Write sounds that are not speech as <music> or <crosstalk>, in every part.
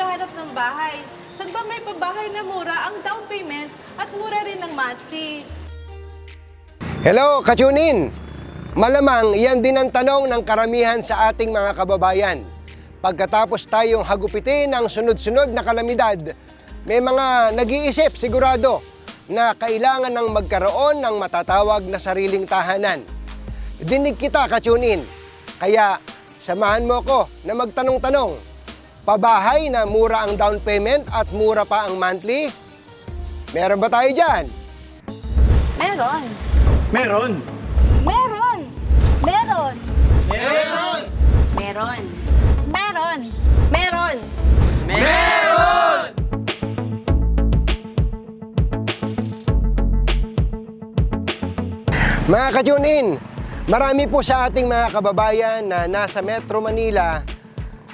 naghahanap ng bahay. Saan ba may pabahay na mura ang down payment at mura rin ng monthly? Hello, kachunin! Malamang yan din ang tanong ng karamihan sa ating mga kababayan. Pagkatapos tayong hagupitin ng sunod-sunod na kalamidad, may mga nag-iisip sigurado na kailangan ng magkaroon ng matatawag na sariling tahanan. Dinig kita, kachunin. Kaya samahan mo ko na magtanong-tanong. Pabahay na mura ang down payment at mura pa ang monthly? Meron ba tayo dyan? Meron. Meron! Meron! Meron. Meron! Meron. Meron! Mga ka-tune-in, marami po sa ating mga kababayan na nasa Metro Manila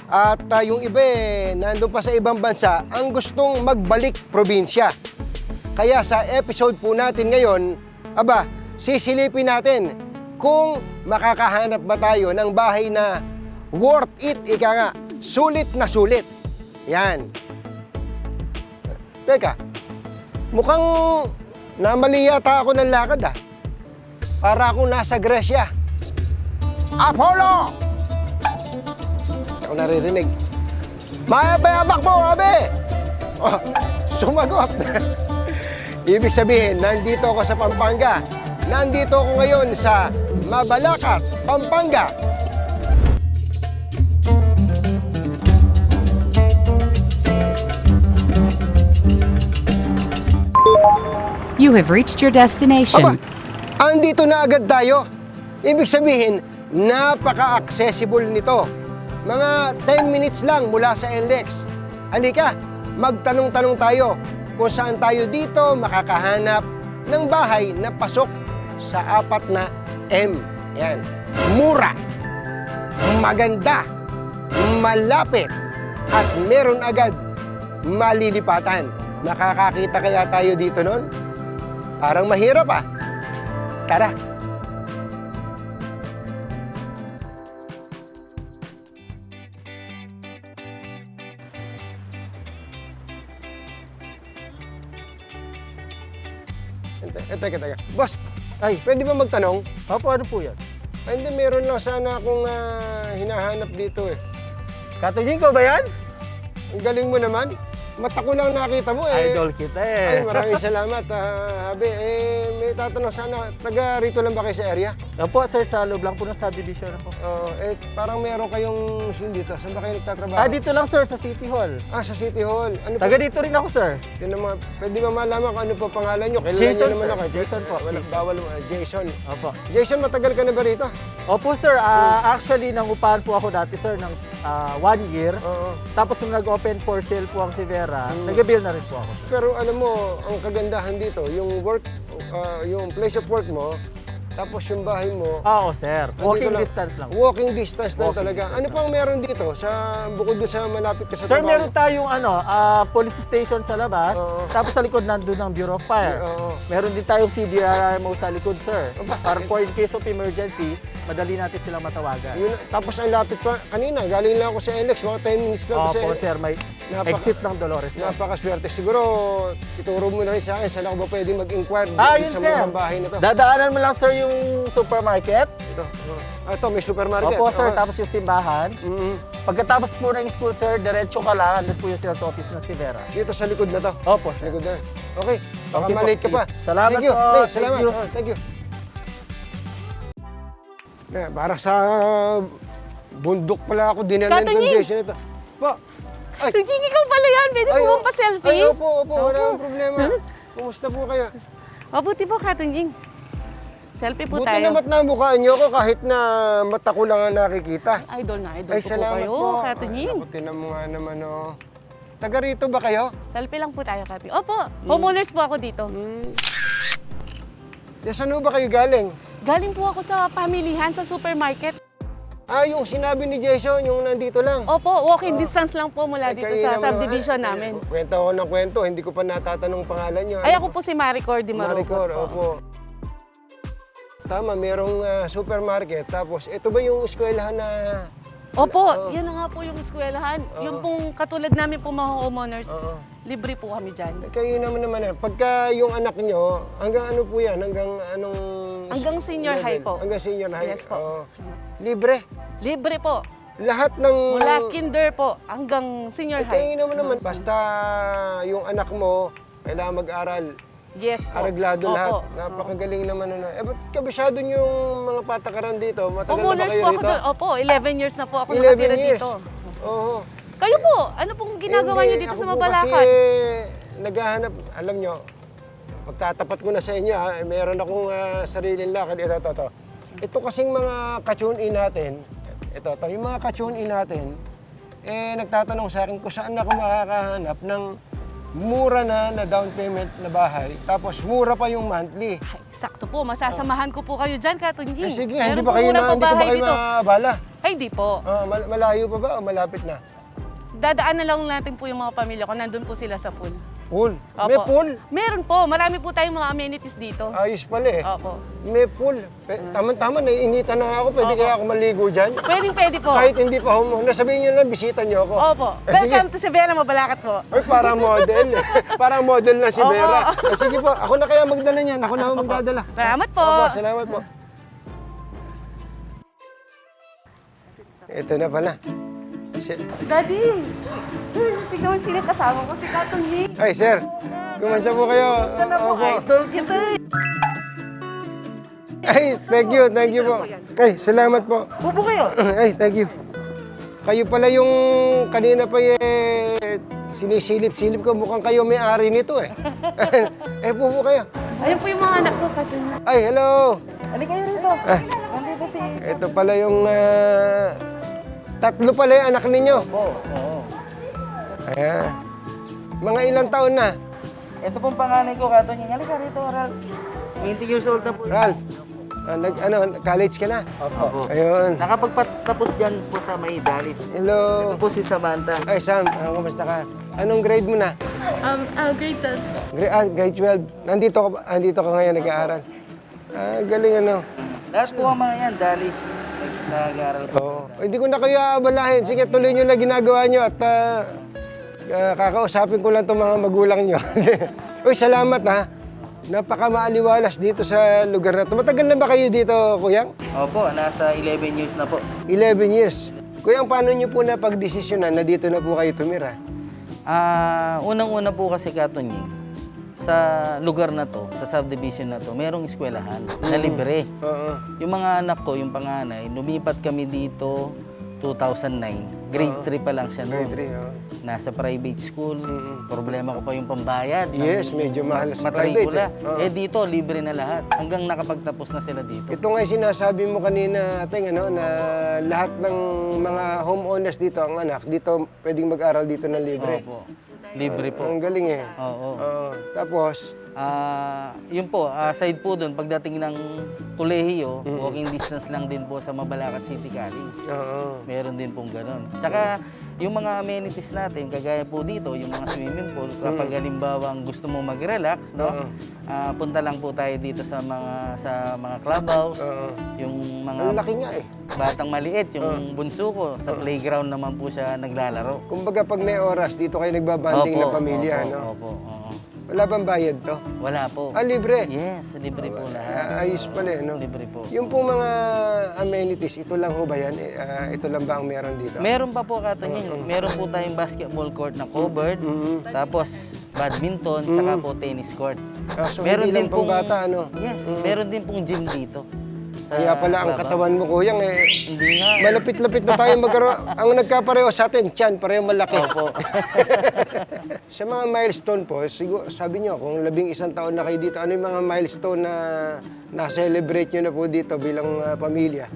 at ah, yung iba eh, nandun pa sa ibang bansa ang gustong magbalik probinsya. Kaya sa episode po natin ngayon, aba, sisilipin natin kung makakahanap ba tayo ng bahay na worth it, ika nga, sulit na sulit. Yan. Teka, mukhang namali yata ako ng lakad ah. Para akong nasa Gresya. Apollo! Ako naririnig. Mayabayabak mo, abe! Oh, sumagot. <laughs> Ibig sabihin, nandito ako sa Pampanga. Nandito ako ngayon sa Mabalacat, Pampanga. You have reached your destination. Aba, andito na agad tayo. Ibig sabihin, napaka-accessible nito. Mga 10 minutes lang mula sa NLEX. Halika, magtanong-tanong tayo kung saan tayo dito makakahanap ng bahay na pasok sa apat na M. Yan. Mura, maganda, malapit, at meron agad malilipatan. Makakakita kaya tayo dito nun? Parang mahirap ah. Tara. Eh, teka, teka. Boss, Ay, pwede ba magtanong? opo, ano po yan? Ay, hindi, meron lang sana akong ah, hinahanap dito eh. Katugin ko ba yan? Ang galing mo naman. Mata ko lang nakita mo eh. Idol kita Ay, eh. maraming salamat, ah, Abe. Eh, may tatanong sana, taga rito lang ba kayo sa area? Opo, sir, sa loob lang po ng subdivision ako. Oo, eh, parang meron kayong yun dito. Saan ba kayo nagtatrabaho? Ah, dito lang, sir, sa City Hall. Ah, sa City Hall. Ano Taga po? dito rin ako, sir. Yun naman, pwede ba malaman kung ano po pangalan nyo? Kailan Jason, nyo naman sir. ako. Jason po, Wala, Jason. bawal mo. Jason. Opo. Jason, matagal ka na ba rito? Opo, sir. Ah, actually, nangupahan po ako dati, sir, ng ah, one year. Oo. Tapos nung nag-open for sale po ang Sivera, Mm. nag-bill na rin po ako, sir. Pero alam mo, ang kagandahan dito, yung work, ah, yung place of work mo, tapos yung bahay mo, Ah, Oo, sir. Walking lang. distance lang. walking distance lang Walking talaga. distance Ano pang meron dito sa bukod doon sa malapit ka sa Sir, meron tayong ano, ah, police station sa labas. Oo. Tapos sa likod nandun ang Bureau of Fire. Oo. Meron din tayong CDRMO sa likod, sir. Para for in case of emergency, madali natin silang matawagan. Yun, tapos ang lapit pa, kanina, galing lang ako sa NLEX, mga 10 minutes lang Opo, sa sir, may Napaka- exit ng Dolores. Napakaswerte. Siguro, ituro mo na rin sa akin, saan ako ba pwede mag-inquire Ah, yun, sa sir. mga bahay na to? Dadaanan mo lang, sir, yung supermarket. Ito, oh. ah, ito, may supermarket. Opo, sir, Okay. tapos yung simbahan. Mm, Pagkatapos po ng school, sir, diretso ka lang. Andun po yung sales office ng Sivera. dito sa likod na to. Opo, sir. Likod na. Okay. Baka Okay malate ka pa. Salamat thank you. po. Hey, Thank salamat. you. Oh, thank you. Eh, para sa bundok pala ako dinala ng! Jason ito. Po. Ay, Tuging, ikaw pala yan. Pwede po oh. bang pa-selfie? Ay, opo, opo. Wala akong problema. Kumusta po kayo? Mabuti po, Katunjing. Selfie po Buti tayo. naman namukhaan niyo ako kahit na mata ko lang ang nakikita. Idol na idol Ay, ko po salamat kayo, po. Katunjing. Ay, naku, tinan mo nga naman, oh. Taga rito ba kayo? Selfie lang po tayo, Kati. Opo, homeowners po ako dito. Hmm. Ya, saan ho ba kayo galing? Galing po ako sa pamilihan sa supermarket. Ah, yung sinabi ni Jason, yung nandito lang. Opo, walking distance lang po mula Ay, dito sa naman, subdivision ay, namin. Kwento ko ng kwento, hindi ko pa natatanong pangalan niyo. Ay, ako po si Maricor Di Maricor, Marupot po. opo. Tama, merong ah, supermarket. Tapos, ito ba yung eskwelahan na Opo, yan na nga po yung eskwelahan. Yung pong katulad namin po mga homeowners, Oo. Libre po kami dyan. Eh, Kayo naman naman, eh. pagka yung anak nyo, hanggang ano po yan? Hanggang anong... Hanggang senior high po. Hanggang senior high? Yes po. Oo. Libre. Libre po. Lahat ng... Mula kinder po hanggang senior Eh, high. kayo naman naman, basta yung anak mo, kailangan mag-aral. Yes po. Araglado Opo. lahat. Napakagaling naman. Ano. Eh, ba't kabisado nyo yung mga patakaran dito? Matagal na ba Homeowners kayo po ako doon. Opo, 11 years na po ako 11 nakatira years. dito. Oo. Kayo po, ano pong ginagawa Hindi, niyo dito sa po Mabalacat? Kasi naghahanap, alam nyo, magtatapat ko na sa inyo, ha, eh, meron akong ah, sariling lakad. Ito, ito, ito. Ito kasing mga ka-tune-in natin, ito, ito, yung mga ka-tune-in natin, eh, nagtatanong sa akin kung saan ako makakahanap ng mura na na down payment na bahay, tapos mura pa yung monthly. Ay, sakto po, masasamahan ko po kayo dyan, Katunjing. Eh, sige, Meron hindi ba po kayo na, hindi ko ba kayo dito. maabala? Ay, di po. Ah, mal- malayo pa ba o malapit na? Dadaan na lang natin po yung mga pamilya ko. Nandun po sila sa pool. Pool. Opo. May pool. Meron po. Marami po tayong mga amenities dito. Ayos pala eh. Opo. May pool. Pe- Tama-tama, naiinitan na nga ako. Pwede Opo. kaya ako maligo dyan? Pwedeng pwede po. Kahit hindi pa home, nasabihin nyo lang, bisita nyo ako. Opo. Eh, sige. Welcome to Severa Mabalacat po. Ay, parang model. <laughs> parang model na si Opo. Vera. Eh, sige po, ako na kaya magdala niyan. Ako na ako magdadala. Salamat po. Opo, salamat po. Ito na pala. Si- Daddy! Tignan mo sila kasama ko, si Katong Lee. Ay, sir. Kumusta po kayo? Opo. Idol kita eh. Ay, thank you, thank you po. Ay, salamat po. Upo kayo. <clears throat> Ay, thank you. Kayo pala yung kanina pa eh, sinisilip-silip ko. Mukhang kayo may-ari nito eh. <laughs> eh, pupo kayo. Ayun po yung mga anak ko, Katong. Ay, hello. Halika kayo rito. Ah, Nandito si... ito pala yung ah, tatlo pala yung anak ninyo. Oo, oo. Ayan. Mga ilang taon na? Ito pong panganay ko, Kato niya. Halika rito, Ralph. 20 years old na po. Ralph, ah, nag, ano, college ka na? Opo. Ayun. Nakapagpatapos dyan po sa may Dalis. Hello. Ito po si Samantha. Ay, Sam, ah, kumusta ka? Anong grade mo na? Um, uh, grade 12. Grade, ah, grade 12. Nandito ka, ba- nandito ka ngayon nag-aaral. Ah, galing ano. Lahat po ang mga yan, Dalis. Nag-aaral po. Oo. Oh, hindi ko na kayo aabalahin. Sige, tuloy nyo lang ginagawa nyo at ah, ah, kakausapin ko lang itong mga magulang nyo. <laughs> Uy, salamat ha. Napakamaaliwalas dito sa lugar na to. Matagal na ba kayo dito, Kuyang? Opo, nasa 11 years na po. 11 years. Kuyang, paano nyo po na pagdesisyonan na dito na po kayo tumira? Ah, unang-una po kasi Kato niya, sa lugar na to, sa subdivision na to, merong eskwelahan na libre. Oo. Yung mga anak ko, yung panganay, lumipat kami dito 2009. Grade 3 pa lang siya Grade noon. 3, oo. Nasa private school. Mm-mm. Problema ko pa yung pambayad. ng Yes, medyo mahal sa matrikula. private, eh. Oo. Eh dito, libre na lahat. Hanggang nakapagtapos na sila dito. Ito nga yung sinasabi mo kanina, ating ano, na lahat ng mga homeowners dito, ang anak, dito pwedeng mag-aral dito ng libre. Opo. Libre po. Ang galing eh. Oo. Oo. tapos, Ah, yun po, aside po doon, pagdating ng kolehiyo, Mm. walking distance lang din po sa Mabalacat City College. oo. Meron din pong ganun. Tsaka, yung mga amenities natin, kagaya po dito, yung mga swimming pool, kapag halimbawa gusto mo mag-relax, no? Mm. Ah, punta lang po tayo dito sa mga sa mga clubhouse, Oo. yung mga Ang laki nga eh. batang maliit, yung bunso ko, sa playground naman po siya naglalaro. Kumbaga pag may oras, dito kayo nagbabanding ng pamilya, opo, no? Opo, oo. Wala bang bayad to? Wala po. Ah, libre? Yes, libre po lahat. Ah, ayos pala eh, no? Libre po. Yung pong mga amenities, ito lang ho ba yan? Eh, ah, ito lang ba ang meron dito? Meron pa po kato niyan. Meron po tayong basketball court na covered. Mhm. Tapos badminton, tsaka po tennis court. Ah, so hindi lang pang bata, ano? Yes, meron din pong gym dito. Sa Kaya pala ang katawan mo, kuyang, eh, Hindi nga. malapit-lapit na tayo magkaroon. <laughs> ang nagkapareho sa atin, tiyan, pareho malaki. Opo. <laughs> Sa mga milestone po, siguro, sabi nyo, kung labing isang taon na kayo dito, ano yung mga milestone na na-celebrate nyo na po dito bilang ah, pamilya?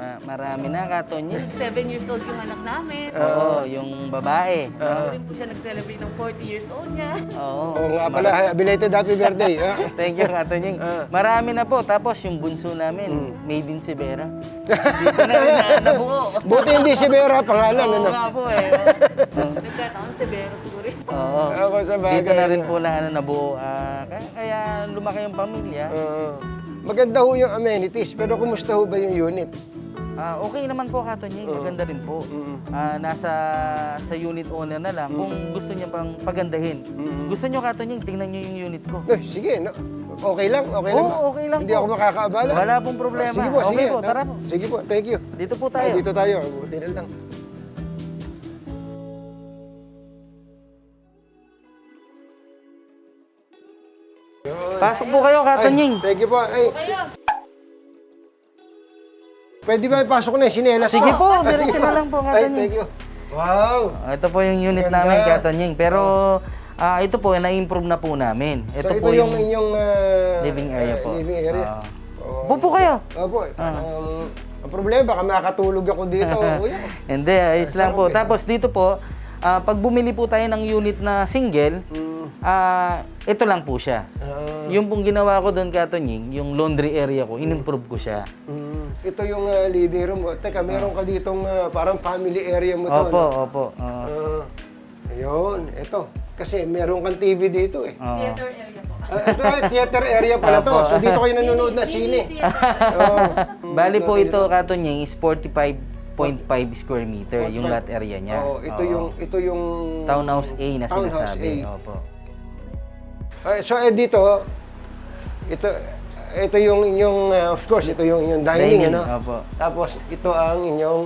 Ma- marami na kato niyan. 7 years old yung anak namin. Oo, yung babae. Ako rin po siya nag-celebrate ng 40 years old niya. Oo. Oo nga pala, belated happy birthday. <laughs> ah. Thank you, Kato Nying. Ah. Marami na po. Tapos yung bunso namin, Hmm. made in Sibera. <laughs> Dito na rin na, nabuo. Buti hindi si Vera pangalan, Oo ano? nga po eh. <laughs> Nagkataon si Vero siguro. Oo. Ako sa bagay. Dito na rin po na ano, nabuo. Ah, kaya, kaya lumaki yung pamilya. Oo. maganda ho yung amenities, pero kumusta ho ba yung unit? Ah, okay naman po Katonying, maganda rin po. Ah, nasa sa unit owner na lang kung gusto niya pang pagandahin. Gusto niyo Katonying, tingnan niyo yung unit ko. Eh, sige, no? okay lang, okay lang. Oo, okay lang Hindi po. ako makakaabala. Wala pong problema. Sige po, Okay sige. po, tara po. Sige po, thank you. Dito po Ay, tayo. dito tayo. Buti na lang. Pasok po kayo Katonying. Ay, thank you po. Ay, Pwede ba ipasok na yung sinelas Sige po, Ah, diretso sige na lang po, Ay, Katanying. thank you. Wow. Ah, Ito po yung unit Ganda. namin Katonying. Pero ah, ito po, na-improve na po namin. Ito so, po ito yung, yung inyong ah, living area ah, po. living area. Ah. Oh. Upo kayo. Opo. Um, ang problema, baka makatulog ako dito. <laughs> Kuya. Hindi, ayos lang po. eh. Tapos dito po, ah, pag bumili po tayo ng unit na single, ah, ito lang po siya. Ah, Yung pong ginawa ko doon, Katonying, yung laundry area ko, in-improve ko siya. mm, ito yung ah, living room mo. Teka, meron ka ditong ah, parang family area mo to. Opo, no? opo. ah, Ah, ayun, ito. Kasi meron kang TV dito eh. oo. Ah, ito ay theater area pala to. So dito kayo nanonood na sine. Oo. Bali po ito, Katonying, is 45.5 square meter, yung lot area niya. Oo, ito Oo. yung ito yung Townhouse A na Townhouse sinasabi. A. Opo. Ah, so eh dito ito ito yung inyong ah, of course ito yung inyong dining, Dining, ano. opo. Tapos ito ang inyong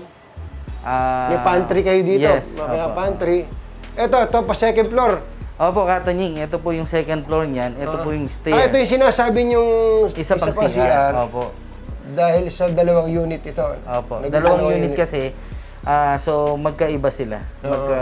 Ah, may pantry kayo dito. Yes. Mga opo. pantry. Ito, ito pa second floor. Opo, Katonying, ito po yung second floor niyan. Ito po yung stair. Ah, ito yung sinasabi niyong Isa pang CR. Opo. Dahil sa dalawang unit ito. Opo. Naging Dalawang unit kasi, ah, so magkaiba sila. Magka,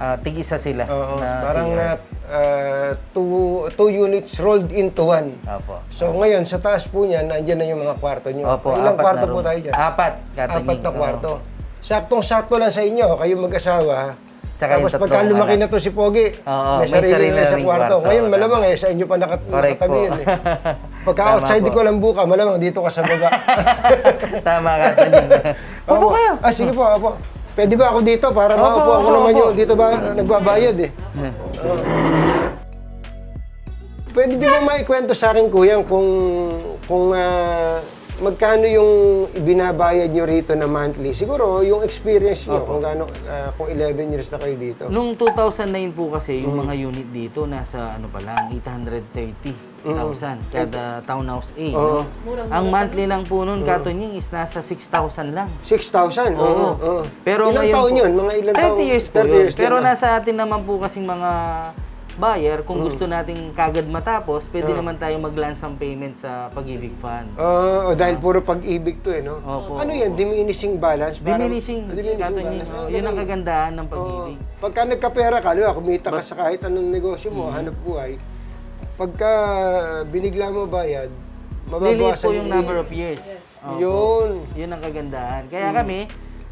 ah, tig-isa sila Oo, na parang CR. na ah, two, two units rolled into one. Opo. So ngayon, sa taas po niyan, nandiyan na yung mga kwarto niyo. Opo, Ilang apat kwarto po tayo dyan? Apat, Apat Katonying. na kwarto. Saktong-sakto lang sa inyo, kayo mag-asawa. Tsaka Tapos pagka lumaki anak. na to si Pogi, Oo, may may sarili, sarili na na sa kwarto. kwarto, Ngayon, tama. malamang eh, sa inyo pa nakat Correct nakatabi po. yun eh. <laughs> Pagka Tama outside po. ko lang buka, malamang dito ka sa baba. <laughs> Tama. Upo Opo. kayo. Ah, sige po, opo. Pwede ba ako dito para Opo, maupo ako opo, naman opo. yung dito ba nagbabayad eh. Oo. Pwede niyo ba maikwento sa akin, Kuya, kung, kung ah, magkano yung ibinabayad niyo rito na monthly? Siguro, yung experience niyo, kung, gaano, ah, kung 11 years na kayo dito. Nung 2009 po kasi, Mm. yung mga unit dito, nasa ano pa lang, 830,000 kada townhouse A. Mm. Oo. No? Ang monthly lang po nun, Katonying, is nasa 6,000 lang. 6,000? Oo. oo. Pero ilang ngayon taon po, yun? Mga ilang 30 taon? years po 30 yun. Pero ah. nasa atin naman po kasing mga buyer, kung Mm. gusto nating kagad matapos, pwede naman tayo mag-lance ng payment sa pag-ibig fund. Ah, oh, dahil puro pag-ibig to eh, no? Opo. Ano yan? Diminishing balance? Parang- Diminishing, Ah, diminishing Katonying. balance. oh, Ah, yun ang ganun. kagandahan ng Oo. pag-ibig. Pagka nagkapera ka, di ba, kumita ka sa kahit anong negosyo mo, Mm-hmm. hanap buhay, pagka binigla mo bayad, Lilit mababawasan po yung number of years. Opo. Yun. Yun ang kagandahan. Kaya Mm. kami,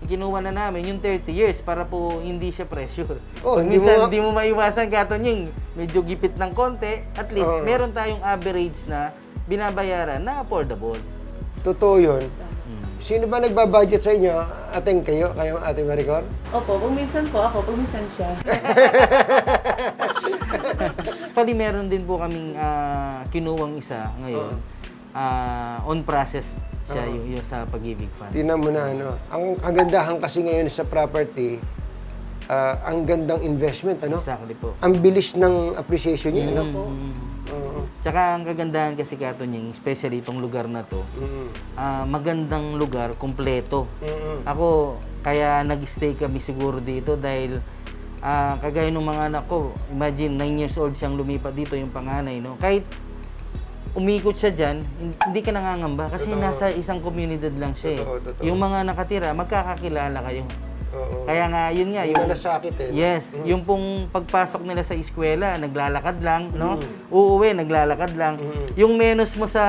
kinuha na namin yung 30 years para po hindi siya pressure. Oh, Pag hindi mo minsan, ma- hindi mo maiwasan katonying, medyo gipit ng konti, at least Oo. meron tayong average na binabayaran na affordable. Totoo yun. Sino ba nagbabudget sa inyo? Ating kayo, kayo ate Maricor? Opo, pag minsan po ako, pag minsan siya. <laughs> Actually, meron din po kaming ah, kinuwang isa ngayon. Ah, on process siya yung, yung sa pag-ibig fund. Tingnan mo na, ano. Ang kagandahan kasi ngayon sa property, ah, ang gandang investment, ano? Exactly po. Ang bilis ng appreciation niya, ano? Mm. Oo. Tsaka ang kagandahan kasi katonying, especially itong lugar na to, Mm. ah, magandang lugar, kumpleto. Mm. Ako, kaya nag-stay kami siguro dito dahil ah, kagaya ng mga anak ko, imagine 9 years old siyang lumipat dito yung panganay, no? Kahit umikot siya dyan, hin- hindi ka nangangamba kasi nasa isang community lang siya. eh. Totoo, totoo. Yung mga nakatira, magkakakilala kayo. Oo. Kaya nga, yun nga, Yung nalasakit eh. Yes, yung pong pagpasok nila sa eskwela, naglalakad lang, no? Mm. Uuwi, naglalakad lang. Yung menos mo sa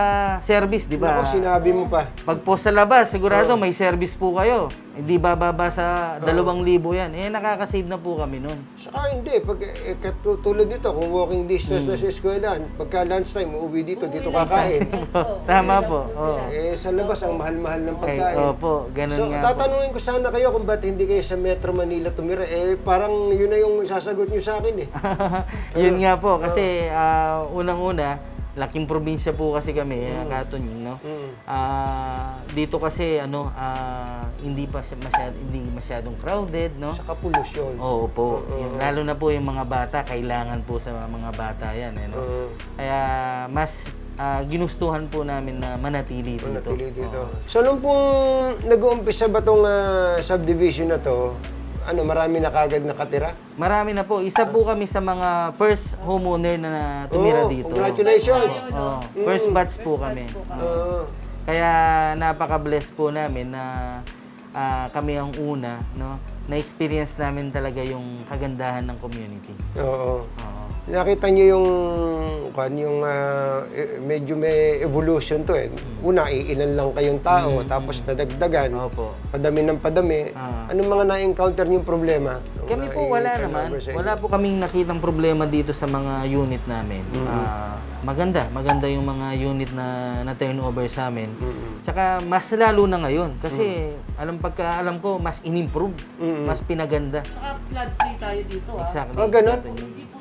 service, di ba? Ako, sinabi mo pa. Pag po sa labas, sigurado may service po kayo. Hindi bababa sa dalawang libo yan. Eh, nakakasave na po kami nun. Saka hindi, pag eh, katulad dito, kung walking distance na sa eskwela, pagka lunchtime, uuwi dito, dito kakain. <laughs> <laughs> Tama po. Oo. eh, sa labas, ang mahal-mahal ng Okay, pagkain. opo, ganun so, nga po. tatanungin ko sana kayo kung ba't hindi kayo sa Metro Manila tumira. Eh, parang yun na yung sasagot nyo sa akin eh. <laughs> Yun nga po, kasi ah, unang-una, laking probinsya po kasi kami, mm. Katunying, no? Mm. Ah, dito kasi ano, ah, hindi pa siya masyad, hindi masyadong crowded, no? Saka polusyon. Oo po. Yung, lalo na po yung mga bata, kailangan po sa mga bata yan. Eh, no? Mm. Kaya mas ah, ginustuhan po namin na manatili dito. Manatili dito. Oo. So, nung pong nag-uumpisa ba itong subdivision na to, ano, marami na kagad nakatira? Marami na po. Isa po kami sa mga first homeowner na tumira Oh, dito. Congratulations! Oo. First batch po kami. Oo. Oo. Kaya napaka-blessed po namin na ah, kami ang una, no? Na-experience namin talaga yung kagandahan ng community. Oo. Oo. Nakita niyo yung kan yung eh, medyo may evolution to eh. Una, iilan lang kayong tao, tapos nadagdagan. Opo. Padami ng padami. Ah. Anong mga na-encounter niyong problema? Nung Kami po wala naman. Wala po kaming nakitang problema dito sa mga unit namin. Ah, maganda, maganda yung mga unit na na turnover sa amin. Tsaka mas lalo na ngayon kasi alam pagka alam ko mas inimprove, mas pinaganda. Saka flood free tayo dito ah. Exactly. Ah, ganun?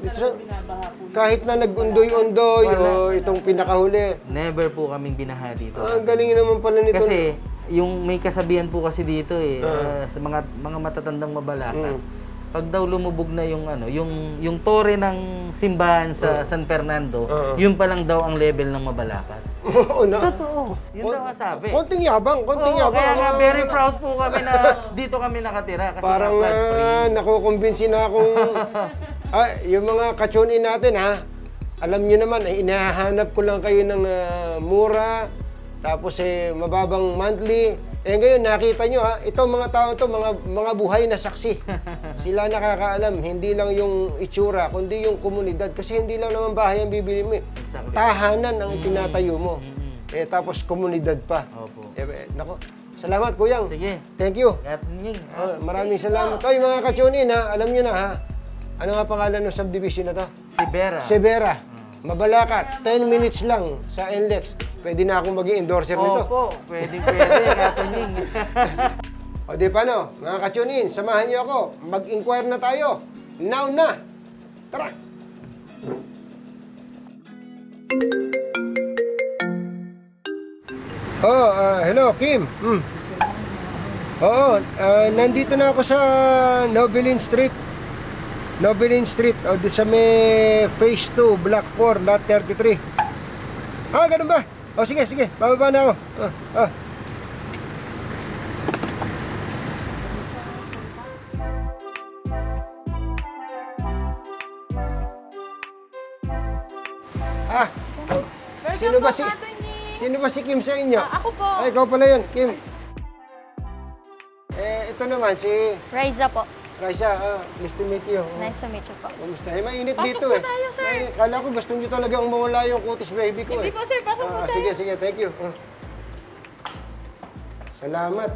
Hindi po Ito- talaga binabaha po. Kahit na nag-undoy-undoy o itong pinakahuli. Never po kaming binaha dito. Ah, ang galing naman pala nito. Kasi yung may kasabihan po kasi dito eh ah, sa mga mga matatandang mabalaka. Pag daw lumubog na yung ano, yung yung tore ng simbahan sa San Fernando, Oo. yun pa lang daw ang level ng mabalakat. Oo na. Totoo. Yun daw ang sabi. Konting yabang, konting Oo, yabang. kaya nga Ah, very proud po kami na <laughs> dito kami nakatira kasi Parang nga free. uh, nakukumbinsi na akong <laughs> ah, yung mga kachunin natin ha. Alam niyo naman, eh, inahanap ko lang kayo ng ah, mura, tapos eh, mababang monthly. Eh ngayon, nakita nyo ha, itong mga tao to, mga, mga buhay na saksi. <laughs> Sila nakakaalam, hindi lang yung itsura, kundi yung komunidad. Kasi hindi lang naman bahay ang bibili mo eh. Exactly. Tahanan ang itinatayo mo. Mm-mm. Eh tapos komunidad pa. Opo. Eh, eh, nako, salamat kuyang. Sige. Thank you. Gat nying. Ah, maraming salamat. Oy, mga kachunin ha, alam niyo na ha. Ano nga pangalan ng subdivision na to? Si Vera. Severa. Mabalakat. 10 minutes lang sa NLEX. Pwede na akong maging endorser nito. Opo, pwede <laughs> pwede katunying. O di paano, mga kachunin, samahan niyo ako. Mag-inquire na tayo. Now na. Tara. Oh, ah, hello, Kim. Hmm. Oo, ah, nandito na ako sa Nobelin Street. Nobelin Street, o di sa may phase 2, block 4, lot 33. Ah, ganun ba? O sige, sige, bababa na ako. Ah, ah. Ah, Welcome Sino ba si- sino ba si Kim sa inyo? Ah, ako po. Ay, ikaw pala yun, Kim. Eh, ito naman, si Raisa po. Raisa. Ah, nice to meet you. Nice to meet you po. Kumusta? Eh, mainit Pasok dito po eh. tayo, sir. Ay, kala ko gusto niyo talagang mawala yung kutis baby ko Hindi eh. po, sir. Pasok po Ah, tayo. sige, sige. Thank you. Ah. Salamat.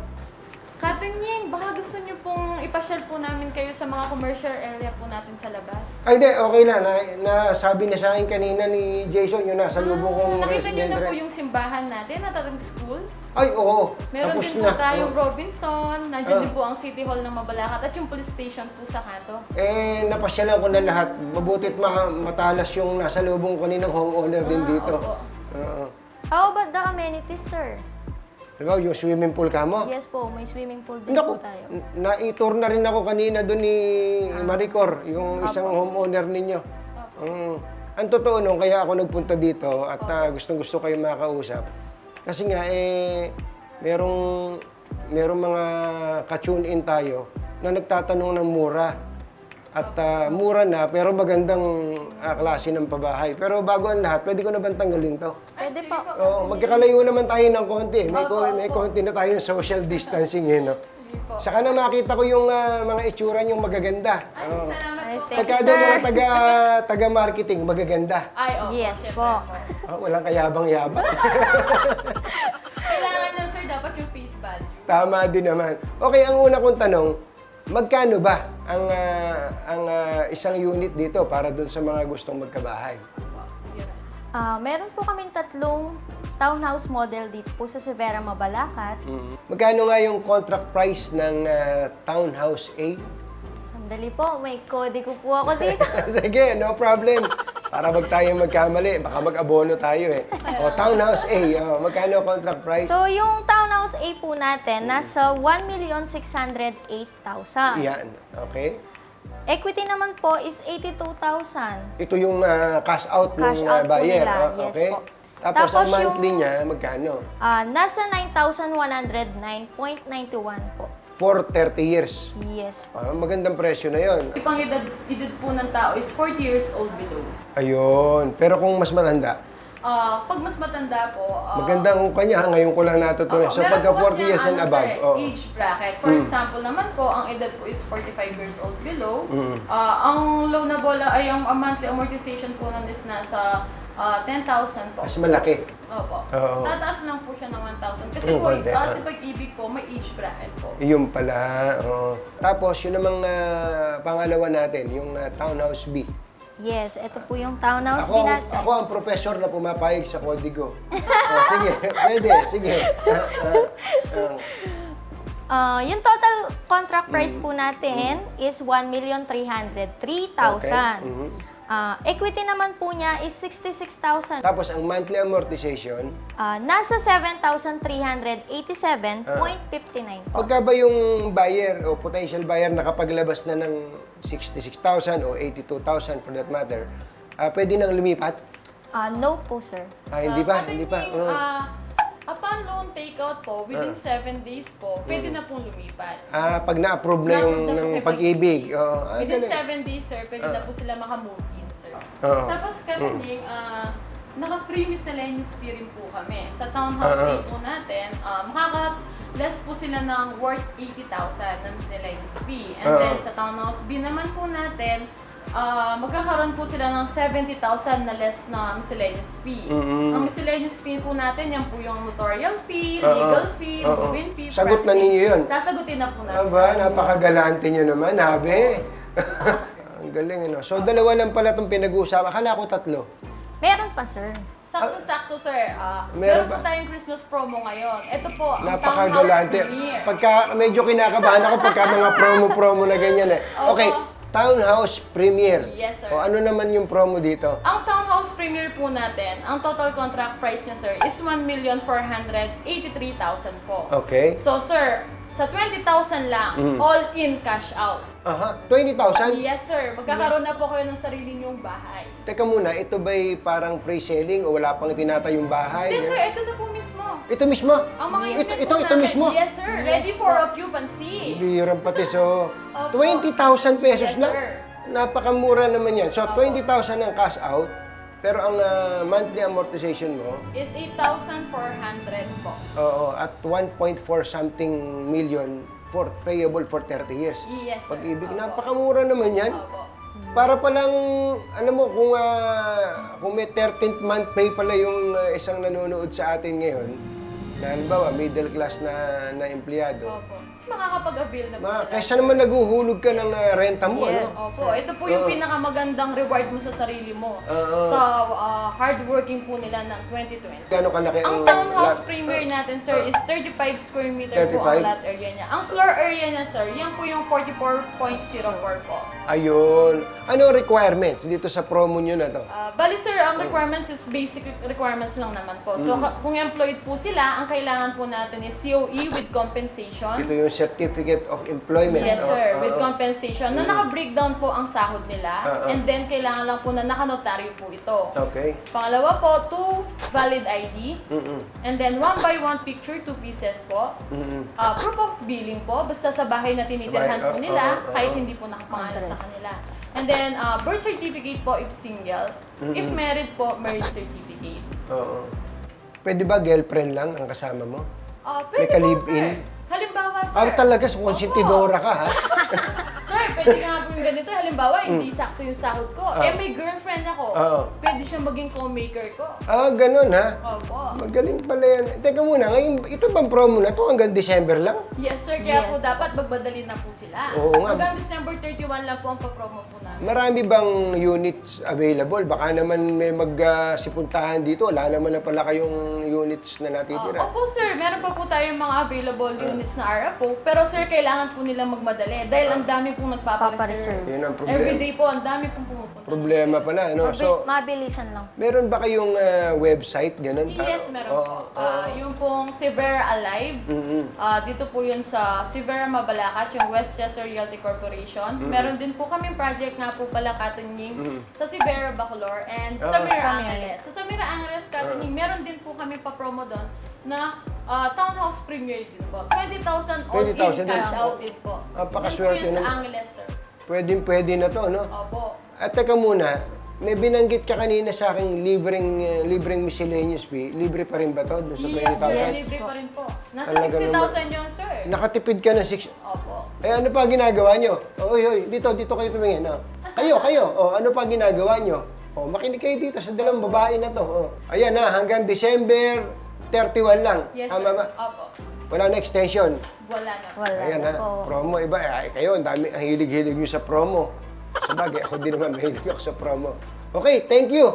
Katunying, baka gusto niyo pong ipasyal po namin kayo sa mga commercial area po natin sa labas. Ay, hindi. Okay na. na. Nasabi na sa akin kanina ni Jason yung nasa lubong kong Ah, Nakita niyo na resident. po yung simbahan natin, natatang school. Ay, oo. Meron Tapos din na. po tayong Oh. Robinson, nandiyan Ah. din po ang City Hall ng Mabalacat at yung police station po sa kanto. Eh, napasyalan ko na lahat. Mabutit ma matalas yung nasa lubong ko kaninang homeowner din Ah, dito. opo. Oo. How about the amenities, sir? Diba, yung swimming pool ka mo? Yes po, may swimming pool din Naku, po tayo. na-tour na rin ako kanina doon ni Maricor, yung isang homeowner ninyo. Mm. Ang totoo nung kaya ako nagpunta dito at gustong gusto kayo makausap. Kasi nga, eh, merong, merong mga ka-tune in tayo na nagtatanong ng mura. At ah, mura na, pero magandang ah, klase ng pabahay. Pero bago ang lahat, pwede ko na bang tanggalin to? Pwede po. Oo, magkakalayo naman tayo ng konti. May, ko, may konti na tayong social distancing eh, no? Saka na makita ko yung ah, mga itsura niyong magaganda. Oo. Salamat Ay, po. thank Pagka sir. mga taga, <laughs> taga-marketing, magaganda. Ay, opo. Yes syempre po. Oh, walang kayabang-yabang. <laughs> Kailangan nyo, sir, dapat yung face value. Tama din naman. Okay, ang una kong tanong, magkano ba ang, ah, ang ah, isang unit dito para doon sa mga gustong magkabahay? Ah, meron po kaming tatlong townhouse model dito po sa Severa, Mabalacat. Mm. Magkano nga yung contract price ng ah, townhouse A? Sandali po, may kode ko po ako dito. <laughs> Sige, no problem. Para wag tayo magkamali, baka mag-abono tayo eh. O, Townhouse A, oh, magkano contract price? So, yung townhouse A po natin, nasa 1,608,000. Yan, okay. Equity naman po is 82,000. Ito yung ah, cash out ng Cash ah, out po buyer. nila, oh, yes okay. po. Tapos, Tapos ang monthly yung- niya, magkano? Ah, nasa 9,109.91 po. For 30 years. Yes po. Ah, magandang presyo na yon. Yung pang edad, edad po ng tao is 40 years old below. Ayun. Pero kung mas matanda, Ah, pag mas matanda po, ah, magandang kanya, ngayon ko lang natutunan. Oo, So, meron pagka po 40 kasi years ang and ano, above, sir, oh. age bracket. For Mm. example naman po, ang edad po is 45 years old below. Mm. Ah, ang loan na bola ay ang ang monthly amortization po nun is nasa ah, 10,000 po. mas malaki. Opo. Oo. Tataas lang po siya ng 1,000. Kasi Mm, po, konti, ah, ah. sa pag-ibig po, may age bracket po. Yun pala. oo. Tapos, yun namang ah, pangalawa natin, yung ah, Townhouse B. Yes, ito po yung townhouse Ako, B ang- natin. ako ang professor na pumapayag sa kodigo. oh, sige, <laughs> pwede, sige. Ah, ah, ah. Ah, yung total contract price po natin is 1,303,000. Okay. Mhm. Ah, equity naman po niya is 66,000. Tapos, ang monthly amortization, Ah, nasa 7,387.59 po. pagka ba yung buyer o potential buyer nakapaglabas na ng 66,000 o 82,000 for that matter, ah, pwede nang lumipat? Ah, no po, sir. Ah, hindi pa, kapag hindi pa. Oo. ah, upon loan takeout po, within 7 days po, pwede na pong lumipat. Ah, pag na-approve na yung ng pag-ibig. Oo. Ah, Within ganun. 7 days, sir, pwede na po sila makamove sir. Oo. Tapos kami, ah, naka-free miscellaneous fee rin po kami. Sa townhouse Oo. rate po natin, ah, makaka-less po sila ng worth 80,000 na miscellaneous fee. And Oo. then sa townhouse B naman po natin, ah, magkakaroon po sila ng 70,000 na less na miscellaneous fee. Mm-mm. Ang miscellaneous fee po natin, yan po yung notarial fee, Oo. legal fee, Oo. moving fee, Sagot na processing. ninyo yun. Sasagutin na po natin. Aba, napakagalante nyo naman, habe. <laughs> Ang galing, ano. So, dalawa lang pala itong pinag-uusapan. Akala ko tatlo. Meron pa, sir. Sakto-sakto, sir. Ah, Meron meron po tayong Christmas promo ngayon. Ito po, ang Napakagalante. Townhouse Premier. Pagka, medyo kinakabahan ako pagka mga promo-promo na ganyan eh. Okay, Townhouse Premier. Yes, sir. O ano naman yung promo dito? Ang Townhouse Premier po natin, ang total contract price niya, sir, is 1,483,000 po. Okay. So, sir, sa 20,000 lang, Mm. all-in cash out. Aha, 20,000? Yes, sir. Magkakaroon na po kayo ng sarili niyong bahay. Teka muna, ito ba'y parang pre-selling o wala pang tinatayong bahay? Hindi, sir. Ito na po mismo. Ito mismo? Ang mga ito, unit ito, po ito natin, mismo? Yes, sir. Ready for occupancy. Bihirang pati. So, Opo. 20,000 pesos Yes, lang. sir. Napakamura naman yan. So, Opo. 20,000 ang cash out, pero ang ah, monthly amortization mo, Is 8,400 po. oo, at 1.4 something million for payable for 30 years. Yes, sir. Pag-ibig, Opo. napakamura naman yan. Opo. Para palang, alam mo, kung, ah, kung may 13th month pay pala yung ah, isang nanonood sa atin ngayon, na halimbawa, middle class na, na empleyado, Opo. Makakapag-avail na po Ma, sila. kaysa naman naguhulog ka ng ah, renta mo, Yes. ano? Opo, ito po yung Oo. pinakamagandang reward mo sa sarili mo. Oo. Sa ah, hardworking po nila ng 2020. Gano'ng kalaki Ang ang... townhouse lot- premier ah, natin, sir, is 35 square meter po 35? ang lot area niya. Ang floor area niya, sir, yan po yung 44.04 po. Ayun. Ano requirements dito sa promo nyo na to? Ah, bali sir, ang requirements is basic requirements lang naman po. So Mm. ka- kung employed po sila, ang kailangan po natin is COE with compensation. Ito yung Certificate of Employment. Yes, sir. Ah, With ah. compensation. Na naka-breakdown po ang sahod nila. Ah, ah. And then, kailangan lang po na nakanotaryo po ito. Okay. Pangalawa po, two valid ID. Mm-mm. And then, one by one picture, two pieces po. Mm-mm. Ah, proof of billing po. Basta sa bahay na tinitirhan Sa bahay, po ah, nila, ah, ah, kahit ah. hindi po nakapangalan sa Address. kanila. And then, ah, birth certificate po if single. If Mm-mm. married po, marriage certificate. Oo. Pwede ba girlfriend lang ang kasama mo? Ah, May pwede po, ka-live-in? sir. Halimbawa, sir. Ah, talaga, konsentidora ka, ha? <laughs> Pwede ka nga po yung ganito. Halimbawa, hindi sakto yung sahod ko. Mm. Ah. Eh, may girlfriend ako. Oo. Pwede siya maging co-maker ko. Ah, ganun, ha? Opo. Magaling pala yan. Teka muna, ngayon, ito bang promo na to hanggang December lang? Yes, sir. Kaya po Yes. dapat magbadali na po sila. Oo nga. Hanggang December 31 lang po ang papromo po namin. Marami bang units available? Baka naman may magsipuntahan dito. Wala naman na pala kayong units na Ah, natitira. opo, sir. Meron pa po tayong mga available units na RFO. Pero, sir, kailangan po nilang magmadali. Dahil ang dami pong nagpapareserve. Papareserve. Yun ang problema. Everyday po, ang dami pong pumupunta. problema pa na, no? Mabi- So, mabilisan lang. meron ba kayong ah, website, ganun? Yes, Ah, meron oo, po. oo. Ah, yung pong Severa Alive, ah, dito po yun sa Severa Mabalacat, yung Westchester Realty Corporation. Meron din po kami project nga po pala Katunying sa Severa Bacolor and sa Ah. Mira Sa Angeles. Sa Samira Angeles Katunying, meron din po kami pa-promo doon na ah, townhouse premier din po. 20,000 all-in 20,000 din. cash out din po. Napakaswerte Din po yun sa naman. Angeles, sir. Pwedeng pwede na to, no? Opo. At teka muna, may binanggit ka kanina sa aking libreng, eh, libreng miscellaneous fee. Libre pa rin ba to? Doon sa Yes, 20,000? sir. Libre pa rin po. Nasa Talaga 60,000 yun, sir. Nakatipid ka na 6... Opo. Eh, ano pa ginagawa nyo? Oy, oy, dito, dito kayo tumingin. Oh. Kayo, kayo. Oh, ano pa ginagawa nyo? Oh, makinig kayo dito sa dalawang babae na to. Oh. Ayan na, hanggang December 31 lang. Yes, Tama sir. ba? Opo. Wala na extension. Wala na. Wala Ayan na ha, po. promo iba. Ay, kayo, ang dami, ang hilig-hilig nyo sa promo. Sabagay, ako din naman mahilig ako sa promo. Okay, thank you.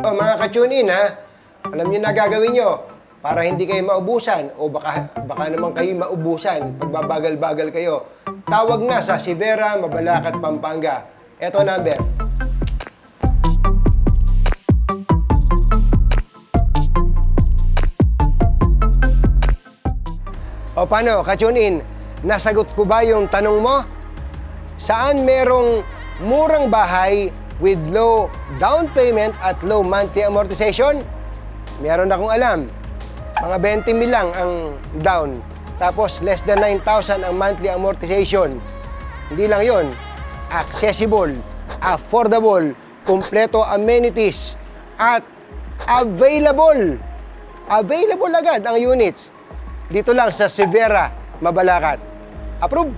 Oh, mga ka-tune in ha, alam niyo na gagawin nyo para hindi kayo maubusan o baka, baka naman kayo maubusan, pagbabagal-bagal kayo. Tawag na sa Sivera, Mabalacat, Pampanga. Eto number. O paano, ka-tune in? Nasagot ko ba yung tanong mo? Saan merong murang bahay with low down payment at low monthly amortization? Meron akong alam. Mga 20 mil lang ang down. Tapos less than 9,000 ang monthly amortization. Hindi lang yon, accessible, affordable, kumpleto amenities, at available. Available agad ang units. Dito lang sa Severa, Mabalacat. Approve!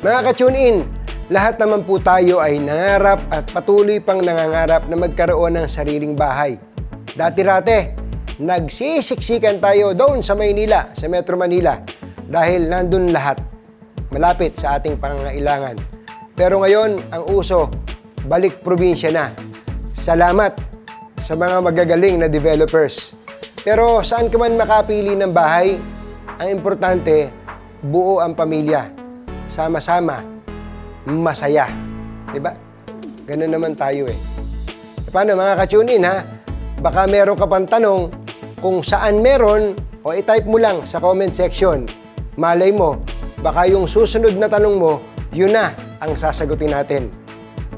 Mga ka-tune in, lahat naman po tayo ay nangarap at patuloy pang nangangarap na magkaroon ng sariling bahay. Dati-rate, nagsisiksikan tayo doon sa Maynila, sa Metro Manila, dahil nandun lahat, malapit sa ating pangangailangan. Pero ngayon, ang uso, balik probinsya na. Salamat sa mga magagaling na developers. Pero saan ka man makapili ng bahay, ang importante, buo ang pamilya. Sama-sama, masaya. Diba? Ganun naman tayo eh. E paano mga ka-tune in ha? Baka meron ka pang tanong kung saan meron o i-type mo lang sa comment section. Malay mo, baka yung susunod na tanong mo, yun na ang sasagutin natin.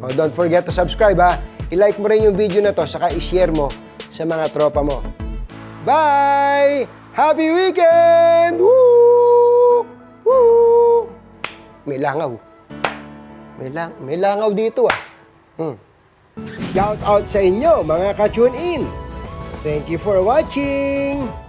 O, don't forget to subscribe ha. I-like mo rin yung video na to saka i-share mo sa mga tropa mo. Bye! Happy weekend! Woo! Woo! May langaw. May, lang may langaw dito ah. Hmm. Shout out sa inyo mga ka-tune in. Thank you for watching.